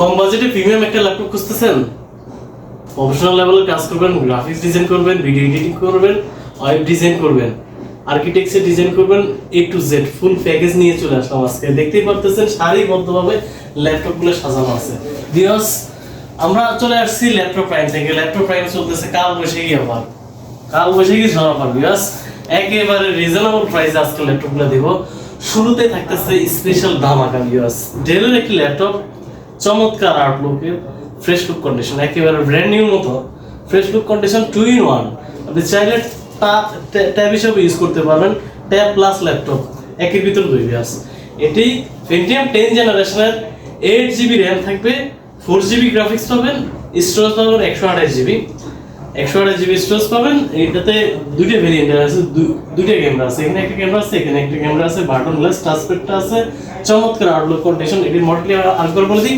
কম বাজেটে প্রিমিয়াম একটা ল্যাপটপ খুঁজতেছেন? প্রফেশনাল লেভেলের কাজ করবেন গ্রাফিক্স ডিজাইন করবেন ভিডিও এডিটিং করবেন ওয়েব ডিজাইন করবেন আর্কিটেকচার ডিজাইন করবেন A to Z full package নিয়ে চলে আসলাম আজকে। দেখতেই পারতেছেন, সারিবদ্ধভাবে ল্যাপটপগুলো সাজানো আছে। বিকজ আমরা চলে আসছি ল্যাপটপ প্রাইম থেকে। ল্যাপটপ প্রাইম চলতেছে কাল বৈশাখী আবার। কাল বৈশাখী ঝড় আবার বিকজ একেবারে রিজনেবল প্রাইসে আজকে ল্যাপটপগুলো দিব। শুরুতে থাকতেছে স্পেশাল ধামাকা বিকজ ডেলের একটি ল্যাপটপ চমৎকার আউটলুকের ফ্রেশ লুক কন্ডিশন একেবারে ব্র্যান্ড নিউ মতো fresh look condition two in one আপনি চাইলে ট্যাব হিসেবে ইউজ করতে পারবেন। ট্যাব প্লাস ল্যাপটপ একের ভিতর দুই ব্যাস এটি পেন্টিয়াম টেন জেনারেশনের এইট জিবি র্যাম থাকবে ফোর জিবি গ্রাফিক্স পাবেন স্টোরেজ পাবেন একশো আঠাশ জিবি একশো আঠাশ জিবি স্টোরেজ পাবেন। এটাতে দুইটা ভেরিয়েন্টের আছে দুইটা ক্যামেরা আছে। এখানে একটা ক্যামেরা আছে, এখানে একটা ক্যামেরা আছে বাটন লেস টাচপ্যাডটা আছে। চমৎকার আউটলুক কন্ডিশন এটির মডেলটি আরেকবার বলে দিই।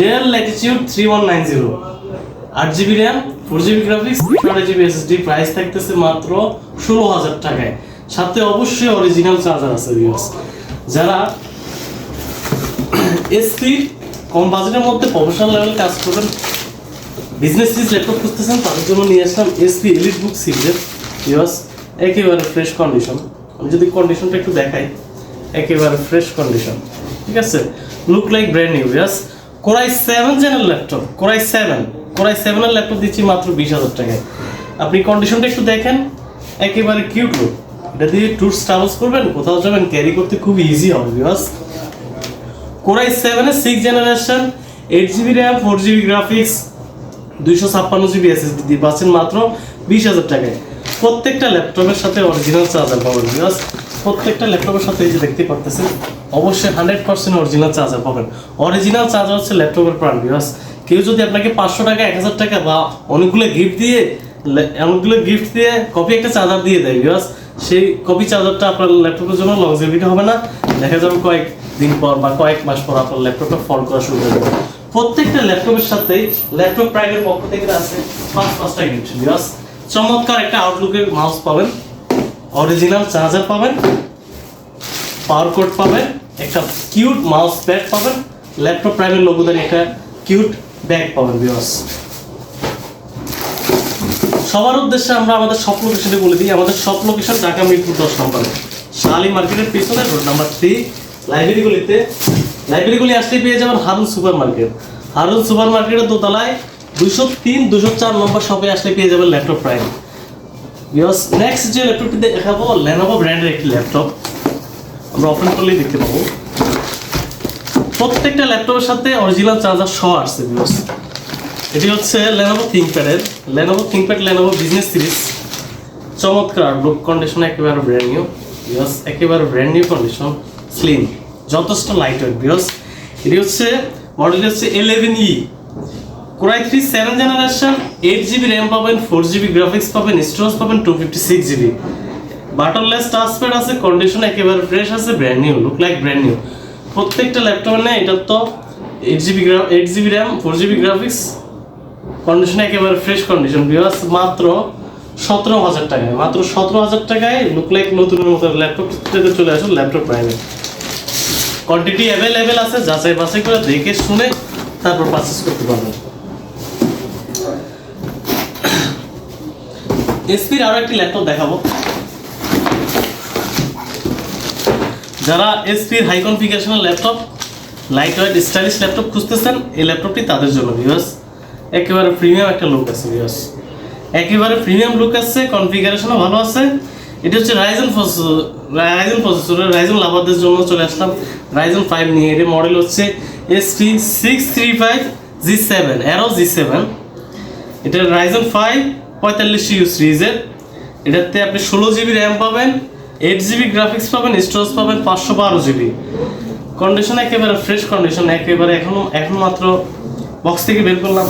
Dell Latitude three one nine zero আট GB RAM four GB graphics ছয় জিবি এসএসডি প্রাইস থাকতেছে মাত্র ষোলো হাজার টাকায়। সাথে অবশ্যই অরিজিনাল চার্জার আছে ভিউয়ার্স যারা এসপি কম বাজেটের মধ্যে প্রফেশনাল লেভেল কাজ করবেন বিজনেস সিরিজ ল্যাপটপ খুঁজতেছেন, তাদের জন্য নিয়ে আসলাম এসপি এলিট বুক সিরিজের ভিউয়ার্স একেবারে ফ্রেশ কন্ডিশন আমি যদি কন্ডিশনটা একটু দেখাই, একেবারে ফ্রেশ কন্ডিশন ঠিক আছে? Look like brand new yes core i seven জেনের laptop core i seven core i সেভেনের ল্যাপটপ দিচ্ছি মাত্র বিশ হাজার টাকায়। আপনি কন্ডিশনটা একটু দেখেন, একেবারে কিউট লুক এটা দিয়ে ট্যুরস ট্রাভেলস করবেন, কোথাও যাবেন ক্যারি করতে খুব ইজি হবে বিকজ কোরাই সেভেনের six generation eight GB RAM four GB graphics দুইশো ছাপ্পান্ন জিবি এসএসডি দিয়ে পাচ্ছেন মাত্র বিশ হাজার টাকায়। প্রত্যেকটা ল্যাপটপের সাথে অরিজিনাল চার্জার পাবেন বিকজ প্রত্যেকটা ল্যাপটপের সাথে এই যে দেখতে অবশ্যই হান্ড্রেড পার্সেন্ট অরিজিনাল চার্জার পাবেন। অরিজিনাল চার্জার হচ্ছে ল্যাপটপের প্রাণ বিকজ কেউ যদি আপনাকে পাঁচশো টাকা, এক হাজার টাকা বা অনেকগুলো গিফট দিয়ে অনেকগুলো গিফট দিয়ে কপি একটা চার্জার দিয়ে দেয় বিকজ সেই কপি চার্জারটা আপনার ল্যাপটপের জন্য লংজিভিটি হবে না। দেখা যাবে কয়েক দিন পর বা কয়েক মাস পর আপনার ল্যাপটপটা ফল করা শুরু করে দেবে। প্রত্যেকটা ল্যাপটপের সাথেই ল্যাপটপ প্রাইমের পক্ষ থেকে আছে পাঁচ, পাঁচটা গিফট বিকজ চমৎকার একটা আউটলুকের মাউস পাবেন অরিজিনাল চার্জার পাবেন পাওয়ার কোড পাবেন, একটা কিউট মাউস প্যাড পাবেন, ল্যাপটপ প্রাইমের লোগোদারি একটা কিউট ব্যাগ পাবেন বিকজ সবার উদ্দেশ্যে আমরা আমাদের সব লোকেশনে বলে দিই, আমাদের সব লোকেশন ঢাকা মিরপুর দশ নম্বরে। শালি মার্কেটের পিছনে রোড নাম্বার থ্রি লাইব্রেরিগুলিতে লাইব্রেরিগুলি আসলে পেয়ে যাবেন Harun super market Harun super মার্কেটের দোতলায় দুশো তিন, দুশো চার নম্বর শপে আসলে পেয়ে যাবেন ল্যাপটপ প্রাইম বিকজ নেক্সট যে ল্যাপটপটি দেখাবো লেনোভো ব্র্যান্ডের একটি ল্যাপটপ। আমরা ওপেন করলেই দেখতে পাবো। প্রত্যেকটা ল্যাপটপের সাথে অরিজিনাল চার্জার সহ আসছে বিকজ এটি হচ্ছে Lenovo থিঙ্কপ্যাডের Lenovo ThinkPad Lenovo business series চমৎকার লুক কন্ডিশন একেবারে ব্র্যান্ড নিউ বিকজ একেবারে ব্র্যান্ড নিউ কন্ডিশন স্লিম যথেষ্ট লাইট ওয়েট বিকজ এটি হচ্ছে মডেল হচ্ছে eleven E core i three seven generation eight GB RAM পাবেন ফোর জিবি গ্রাফিক্স পাবেন storage পাবেন two fifty six GB buttonless touchpad আছে condition একেবারে ফ্রেশ আছে brand new look like brand new প্রত্যেকটা ল্যাপটপে নেই এটা তো eight GB eight GB RAM four GB graphics condition একেবারে ফ্রেশ কন্ডিশন বিকজ মাত্র সতেরো হাজার টাকায়, মাত্র সতেরো হাজার টাকায় লুক লাইক নতুনের মতো ল্যাপটপ চলে আসুন ল্যাপটপ প্রাইমে কোয়ান্টিটি অ্যাভেলেবেল আছে, যাচাই বাছাই করে দেখে শুনে তারপর পারচেস করতে পারবেন। এসপির আরও একটি ল্যাপটপ দেখাবো। যারা এসপির হাই কনফিগারেশনের laptop light weight stylish laptop খুঁজতেছেন, এই ল্যাপটপটি তাদের জন্য ভিউয়ার্স একেবারে প্রিমিয়াম একটা লুক আছে ভিউয়ার্স একেবারে প্রিমিয়াম লুক আছে কনফিগারেশনও ভালো আছে। এটি হচ্ছে রাইজেন রাইজেন প্রসেসরের রাইজেন লাভারদের জন্য চলে আসলাম রাইজেন ফাইভ নিয়ে। এর মডেল হচ্ছে HP six three five G seven aero G seven এটা রাইজেন ফাইভ পঁয়তাল্লিশ ইউ সিরিজের এটাতে আপনি ষোলো জিবি র্যাম পাবেন এইট জিবি গ্রাফিক্স পাবেন স্টোরেজ পাবেন পাঁচশো বারো জিবি কন্ডিশন একেবারে ফ্রেশ কন্ডিশন একেবারে এখনও, এখন মাত্র বক্স থেকে বের করলাম।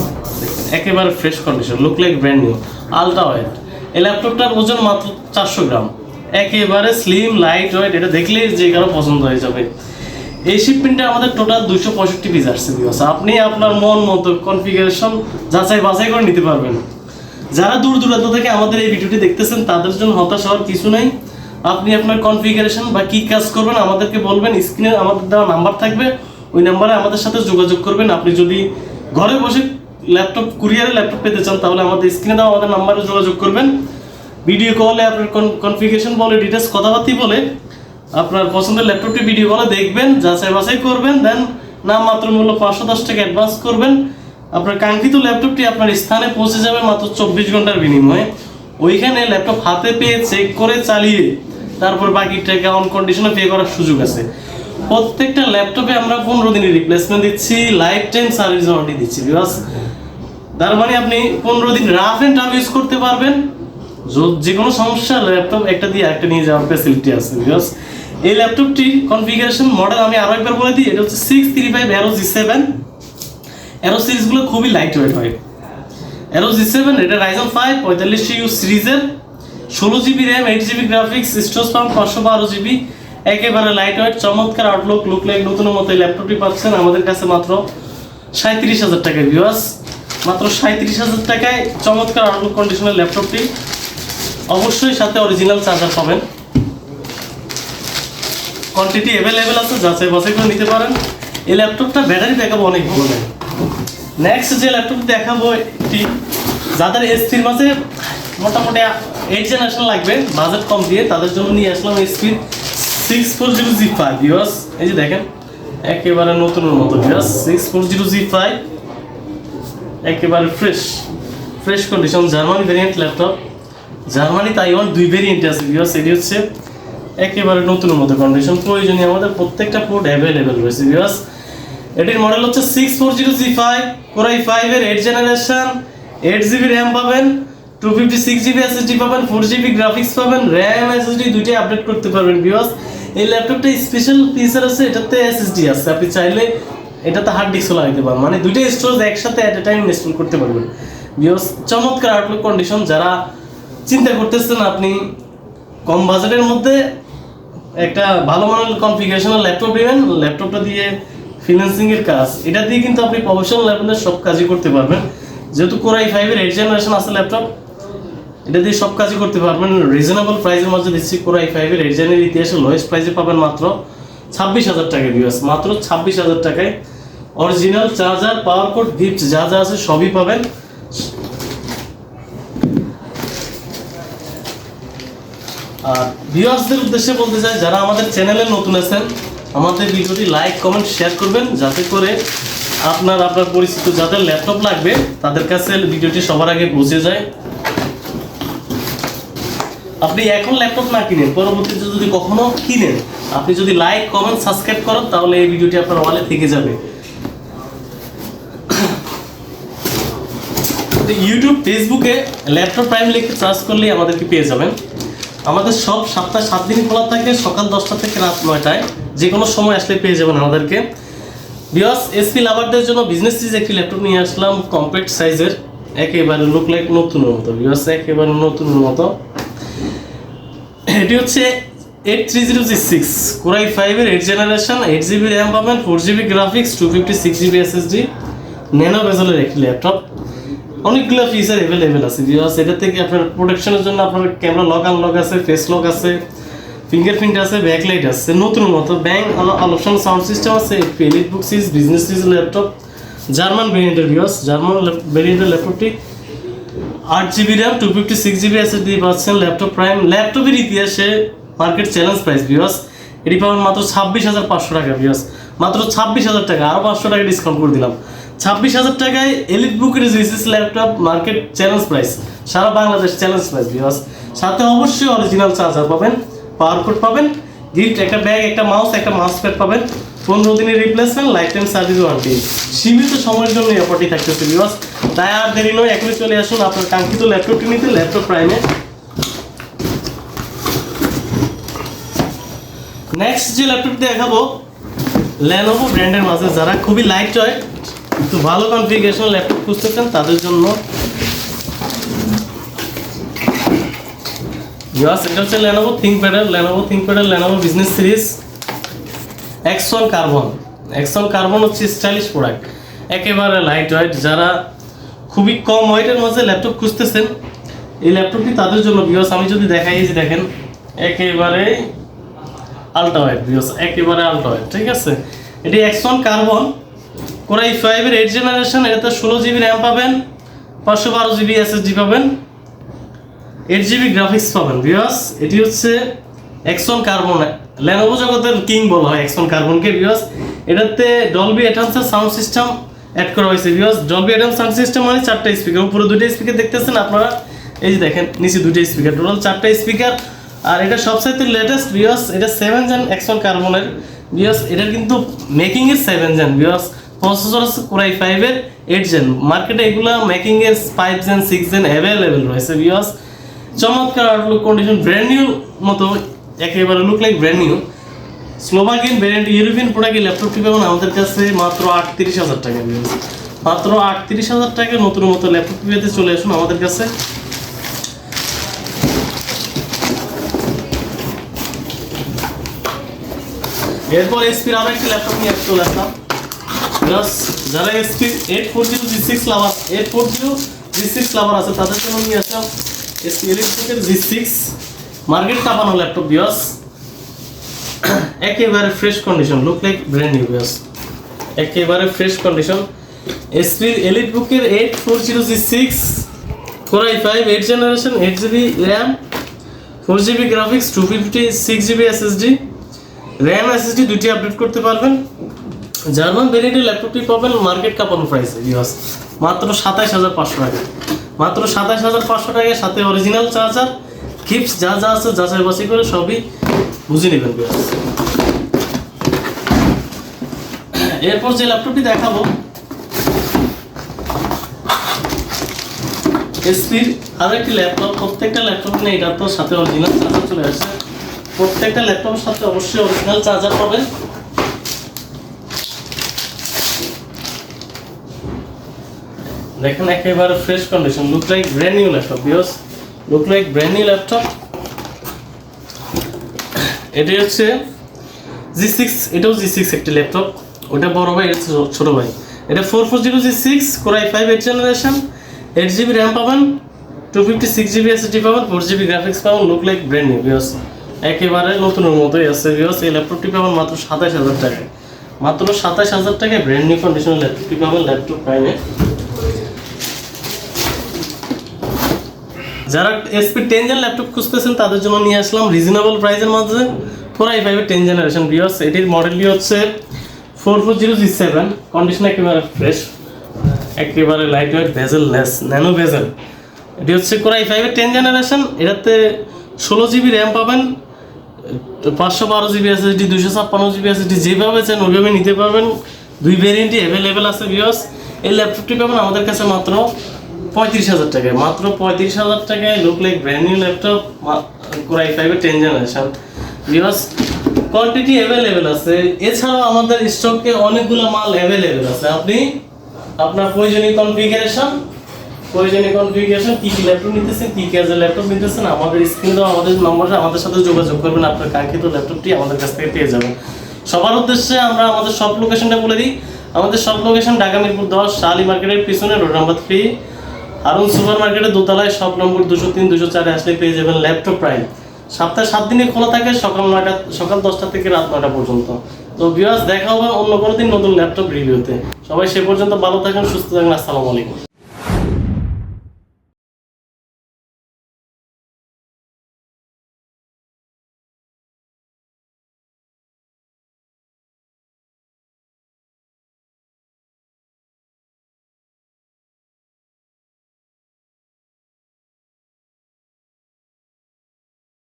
একেবারে fresh condition look like brand new ultra weight এই ল্যাপটপটার ওজন মাত্র চারশো গ্রাম। একেবারে স্লিম লাইট ওয়েট এটা দেখলেই যে কারও পছন্দ হয়ে যাবে। এই শিপমেন্টে আমাদের টোটাল দুশো পঁয়ষট্টি পিস আসছে বিকজ আপনি আপনার মন মতো কনফিগারেশন যাচাই বাছাই করে নিতে পারবেন। যারা দূর দূরান্ত থেকে আমাদের এই ভিডিওটি দেখতেছেন, তাদের জন্য হতাশ হওয়ার কিছু নেই। আপনি আপনার কনফিগারেশন বা কি কাজ করবেন, আমাদেরকে বলবেন। স্ক্রিনে আমাদের দেওয়া নাম্বার থাকবে। ওই নাম্বারে আমাদের সাথে যোগাযোগ করবেন। আপনি যদি ঘরে বসে ল্যাপটপ কুরিয়ারে ল্যাপটপ পেতে চান, তাহলে আমাদের স্ক্রিনে দেওয়া আমাদের নাম্বারে যোগাযোগ করবেন। ভিডিও কলে আপনার কনফিগারেশন বলে ডিটেলস কথাবার্তি বলে, আপনার পছন্দের ল্যাপটপটি ভিডিও কলে দেখবেন, যাচাই বাছাই করবেন দেন নাম মাত্র মূল্য পাঁচশো দশ টাকা অ্যাডভান্স করবেন। আপনার কাঙ্ক্ষিত ল্যাপটপটি আপনার স্থানে পৌঁছে যাবে মাত্র চব্বিশ ঘণ্টার বিনিময়ে। ওইখানে ল্যাপটপ হাতে পেয়ে চেক করে চালিয়ে তারপর বাকি টাকা অন কন্ডিশনে পে করার সুযোগ আছে। প্রত্যেকটা ল্যাপটপে আমরা পনেরো দিনের রিপ্লেসমেন্ট দিচ্ছি লাইফ টাইম সার্ভিস ওয়ারেন্টি দিচ্ছি বিকজ তার মানে আপনি পনেরো দিন রাফ অ্যান্ড টাফ ইউজ করতে পারবেন। যো- কোনো সমস্যা ল্যাপটপ একটা দিয়ে একটা নিয়ে যাওয়ার ফ্যাসিলিটি আছে বিকজ এই ল্যাপটপটি কনফিগারেশন মডেল আমি আরও একবার বলে দিই, এটা হচ্ছে six three five aero G seven aero সিরিজগুলো খুবই লাইট ওয়েট হয়। অ্যারো জি সেভেন এটা রাইজন ফাইভ পঁয়তাল্লিশশো ইউ সিরিজের ষোলো GB RAM eight GB graphics storage pump পাঁচশো বারো জিবি একেবারে লাইট ওয়েট চমৎকার আউটলুক লুক লাইক নতুন মতো এই ল্যাপটপটি পাচ্ছেন। আমাদের কাছে মাত্র সাঁত্রিশ হাজার টাকায় ভিউয়ার্স মাত্র সাঁত্রিশ হাজার টাকায় চমৎকার আউটলুক কন্ডিশনের ল্যাপটপটি অবশ্যই সাথে অরিজিনাল চার্জার পাবেন। কোয়ান্টিটি অ্যাভেলেবেল আছে, যাচাই বাছাই করে নিতে পারেন। এই ল্যাপটপটা ব্যাটারি ব্যাকআপ অনেক ভালো দেয় নেক্সট যে ল্যাপটপ দেখাবো একটি, যাদের এসপির মাঝে মোটামুটি এইট জেনারেশন লাগবে বাজেট কম দিয়ে, তাদের জন্য নিয়ে আসলাম এসপির six four zero G five ভিওস এই যে দেখেন, একেবারে নতুনের মতো ভিওস six four zero G five একেবারে fresh fresh condition Germany variant laptop Germany, Taiwan, দুই ভেরিয়েন্ট আছে ভিওস এটি হচ্ছে একেবারে নতুন মতো কন্ডিশন প্রয়োজনীয় আমাদের প্রত্যেকটা পোর্ট অ্যাভেলেবেল রয়েছে ভিওস এটির মডেল হচ্ছে six four zero G five core i ফাইভের eight generation eight GB RAM পাবেন two fifty six GB SSD পাবেন ফোর জিবি গ্রাফিক্স পাবেন র্যাম এসএসডি দুইটাই আপডেট করতে পারবেন বিকজ এই ল্যাপটপটা স্পেশাল ফিচার আছে, এটাতে এসএসডি আছে, আপনি চাইলে এটাতে হার্ড ডিস্কও লাগাতে পারবেন মানে দুইটা স্টোরেজ একসাথে অ্যাট এ টাইম ইনস্টল করতে পারবেন। বিকজ চমৎকার আউটলুক কন্ডিশন যারা চিন্তা করতেছেন আপনি? কম বাজেটের মধ্যে একটা ভালো মানের কনফিগারেশনের ল্যাপটপ নেবেন ল্যাপটপটা দিয়ে ফিনান্সিং এর কাজ। এটা দিয়ে কিন্তু আপনি প্রফেশনাল লেভেলের সব কাজই করতে পারবেন। যেহেতু কোরাই ফাইভের এইট জেনারেশন আছে ল্যাপটপ এটা দিয়ে সব কাজই করতে পারবেন। রিজনেবল প্রাইসের মধ্যে দিচ্ছি কোরাই ফাইভের এইট জেনের ইতিহাসে লোয়েস্ট প্রাইসে পাবেন মাত্র ছাব্বিশ হাজার টাকা ভিউয়ার্স মাত্র ছাব্বিশ হাজার টাকায় original charger power cord gift যা যা আছে সবই পাবেন। আর ভিউয়ার্সদের উদ্দেশ্যে বলতে চাই, যারা আমাদের চ্যানেলে নতুন আছেন, আমাদের ভিডিওটি লাইক কমেন্ট শেয়ার করবেন, যাতে করে আপনার আপনার পরিচিত যাদের ল্যাপটপ লাগবে, তাদের কাছে ভিডিওটি সবার আগে পৌঁছে যায়। আপনি এখন ল্যাপটপ না কিনেন, পরবর্তীতে যদি কখনো কিনেন, আপনি যদি লাইক কমেন্ট সাবস্ক্রাইব করেন, তাহলে এই ভিডিওটি আপনার ওয়ালে থেকে যাবে। ইউটিউব ফেসবুকে ল্যাপটপ প্রাইম লিখে সার্চ করলেই আমাদেরকে পেয়ে যাবেন। আমাদের সব সপ্তাহে সাত দিন খোলা থাকে, সকাল দশটা থেকে রাত নয়টায়। যে কোনো সময় আসলে পেয়ে যাবেন আমাদেরকে। বিকজ এসপি লাভারদের জন্য বিজনেস সিজ একটি ল্যাপটপ নিয়ে আসলাম কম্প্যাক্ট সাইজের একেবারে লুক লাইক নতুনের মতো। বিয়াস একেবারে নতুনের মতো। এটি হচ্ছে eight three zero G six core i ফাইভের eight generation eight GB RAM পাবেন four GB graphics two fifty six GB SSD nano বেজলের একটি ল্যাপটপ অনেকগুলো ফিচার অ্যাভেলেবেল আছে বিকজ এটা থেকে আপনার প্রোটেকশনের জন্য আপনার ক্যামেরা লক আনলক আছে ফেস লক আছে ফিঙ্গারপ্রিন্ট আছে ব্যাকলাইট আছে, নতুন মতো ব্যাংক অপশন সাউন্ড সিস্টেম আছে এলিট বুক সিজ বিজনেস সিজ ল্যাপটপ জার্মান ভেরিয়েন্টের বিকজ জার্মান ভেরিয়েন্টের ল্যাপটপটি আট GB RAM two fifty six GB SSD পাচ্ছেন ল্যাপটপ প্রাইম ল্যাপটপের ইতিহাসে মার্কেট চ্যালেঞ্জ প্রাইস বিকজ এটি পাবেন মাত্র ছাব্বিশ হাজার পাঁচশো টাকা বিকজ মাত্র ছাব্বিশ হাজার টাকা আরও পাঁচশো টাকা ডিসকাউন্ট করে দিলাম। ছাব্বিশ হাজার টাকায় এলিট বুকের জিসিস ল্যাপটপ মার্কেট চ্যালেঞ্জ প্রাইস সারা বাংলাদেশ চ্যালেঞ্জ প্রাইস বিকজ সাথে অবশ্যই অরিজিনাল চার্জার পাবেন পাওয়ার কোড পাবেন গিফট একটা ব্যাগ একটা মাউস একটা মাউস প্যাড পাবেন। পনেরো দিনের replacement life time service warranty সীমিত সময়ের জন্য এই অফারটি থাকতেছে বিকজ তাই আর দেরি নয়, এখনই চলে আসুন আপনার কাঙ্ক্ষিত ল্যাপটপটি নিতে ল্যাপটপ প্রাইমে নেক্সট যে ল্যাপটপটি দেখাবো ল্যানোভো ব্র্যান্ডের মাঝে। যারা খুবই লাইট ওয়েট একটু ভালো কনফিগারেশন ল্যাপটপ খুঁজতেছেন, তাদের জন্য। ইয়াস এটা হচ্ছে ল্যানোভো থিঙ্কপ্যাডের ল্যানোভো থিঙ্কপ্যাডের Lenovo business series X one Carbon X one Carbon হচ্ছে স্টাইলিশ প্রোডাক্ট একেবারে লাইট ওয়েট যারা খুবই কম ওয়েটের মধ্যে ল্যাপটপ খুঁজতেছেন, এই ল্যাপটপটি তাদের জন্য বিকজ আমি যদি দেখাই যে দেখেন, একেবারে আলট্রা ওয়েট বিকজ একেবারে আলট্রা ওয়েট ঠিক আছে? এটি X one Carbon core i ফাইভের এইট জেনারেশন এটাতে ষোলো জিবি র্যাম পাবেন, পাঁচশো বারো জিবি এসএসডি পাবেন এইট জিবি গ্রাফিক্স পাবেন বিকজ এটি হচ্ছে এক্সন কার্বন ল্যানোভো জগতের কিং বলা হয় এক্সন কার্বনকে বিকজ এটাতে ডলবি অ্যাটামসের সাউন্ড সিস্টেম অ্যাড করা হয়েছে because Dolby Atmos sound system মানে চারটা স্পিকার উপরে দুটো স্পিকার দেখতেছেন আপনারা। এই যে দেখেন, নিচে দুটো স্পিকার টোটাল চারটা স্পিকার আর এটা সবসাইতে লেটেস্ট বিকজ এটা সেভেন জেন এক্সন কার্বনের বিকজ এটার কিন্তু মেকিং এর সেভেন জেন বিকজ প্রসেসর আছে কোরাই ফাইভের এইট জেন মার্কেটে এগুলা মেকিং এর five gen six gen available রয়েছে বিকজ চমৎকার আউটলুক কন্ডিশন ব্র্যান্ড নিউ মতো, একেবারে look like brand new Slovakian variant European product ল্যাপটপটি পাবেন আমাদের কাছে মাত্র আটত্রিশ হাজার টাকা viewers। মাত্র আটত্রিশ হাজার টাকা নতুন মতো ল্যাপটপ পেতে চলে আসুন আমাদের কাছে। এরপর এসপির আরও একটি ল্যাপটপ নিয়ে চলে আসলাম। প্লাস যারা HP eight four zero G six lover eight four zero G six lover আছে, তাদের জন্য নিয়ে আসলাম এসপি ইলেকট্রিকের জি সিক্স মার্কেট কাপানো ল্যাপটপ বিয়াস একেবারে fresh condition look like brand new বিয়াস একেবারে ফ্রেশ কন্ডিশন এসপি এলিট বুকের eight four zero G six core i five eight generation eight GB RAM four GB graphics two fifty six GB SSD RAM SSD দুটি update করতে পারবেন। German ভেরিয়েন্টের ল্যাপটপটি পাবেন market কাপানো প্রাইসে ইউএস মাত্র সাতাইশ হাজার পাঁচশো টাকা। মাত্র সাতাইশ হাজার পাঁচশো টাকার সাথে অরিজিনাল চার্জার কিপস যা যা আছে, যাচাই বাছাই করে সবই বুঝে নেবেন এরপর যে ল্যাপটপটি দেখাবো, এসপির আর একটি ল্যাপটপ, প্রত্যেকটা ল্যাপটপ নিয়ে এটা তো সাথে অরিজিনাল চার্জার চলে আসছে। প্রত্যেকটা ল্যাপটপের সাথে অবশ্যই অরিজিনাল চার্জার পাবেন। দেখেন একেবারে fresh condition look like brand new laptop because look like brand new laptop এটি হচ্ছে জি সিক্স এটাও জি সিক্স একটি ল্যাপটপ ওটা বড় ভাই, এটা ছোট ভাই। এটা four four zero G six core i five eight generation eight GB RAM পাবেন two fifty six GB SSD পাবেন ফোর জিবি গ্রাফিক্স পাবেন look like brand new because একেবারে নতুনের মতোই আছে বিকজ এই ল্যাপটপটি পাবেন মাত্র সাতাশ হাজার টাকায়। মাত্র সাতাশ হাজার টাকায় ব্র্যান্ড নিউ কন্ডিশনের ল্যাপটপটি পাবেন ল্যাপটপ প্রাইমে যারা এসপি টেন জেন ল্যাপটপ খুঁজতেছেন, তাদের জন্য নিয়ে আসলাম রিজনেবল প্রাইসের মধ্যে ফোর আই ফাইভের টেন জেনারেশন বিয়স এটির মডেলটি হচ্ছে four four zero G seven condition একেবারে ফ্রেশ একেবারে lightweight bezel less nano bezel এটি হচ্ছে কোরাই ফাইভের টেন জেনারেশন এটাতে ষোলো জিবি র্যাম পাবেন, পাঁচশো বারো জিবি এসএসডি দুশো ছাপ্পান্ন জিবি এসএসডি যেভাবে চান ওইভাবে নিতে পারবেন। দুই ভেরিয়েন্টই অ্যাভেলেবেল আছে বিয়স এই ল্যাপটপটি পাবেন আমাদের কাছে মাত্র পঁয়ত্রিশ হাজার টাকায়, মাত্র পঁয়ত্রিশ হাজার টাকায় look like brand new laptop core i ফাইভের ten generation because quantity available আছে। এছাড়াও আমাদের স্টকে অনেকগুলো মাল অ্যাভেলেবেল আছে। আপনি আপনার প্রয়োজনীয় কনফিগারেশন প্রয়োজনীয় কনফিগারেশন কি কি ল্যাপটপ নিতেছেন, কি কাজের ল্যাপটপ নিতেছেন, আমাদের স্ক্রিনে আমাদের নম্বরে আমাদের সাথে যোগাযোগ করবেন। আপনার কাঙ্ক্ষিত ল্যাপটপটি আমাদের কাছ থেকে পেয়ে যাবেন। সবার উদ্দেশ্যে আমরা আমাদের সব লোকেশনটা বলে দিই। আমাদের সব লোকেশন ঢাকা মিরপুর দশ, শালি মার্কেটের পিছনে রোড নাম্বার থ্রি হারুন সুপার মার্কেটে দোতলায় সব নম্বর দুশো তিন, দুশো চারে আসলে পেয়ে যাবেন ল্যাপটপ প্রাইম। সপ্তাহে সাত দিনে খোলা থাকে, সকাল নয়টা, সকাল দশটা থেকে রাত নয়টা পর্যন্ত। তো বিয়াস দেখা হবে অন্য কোনো দিন নতুন ল্যাপটপ রিভিউতে সবাই সে পর্যন্ত ভালো থাকেন, সুস্থ থাকেন, আসসালামু আলাইকুম।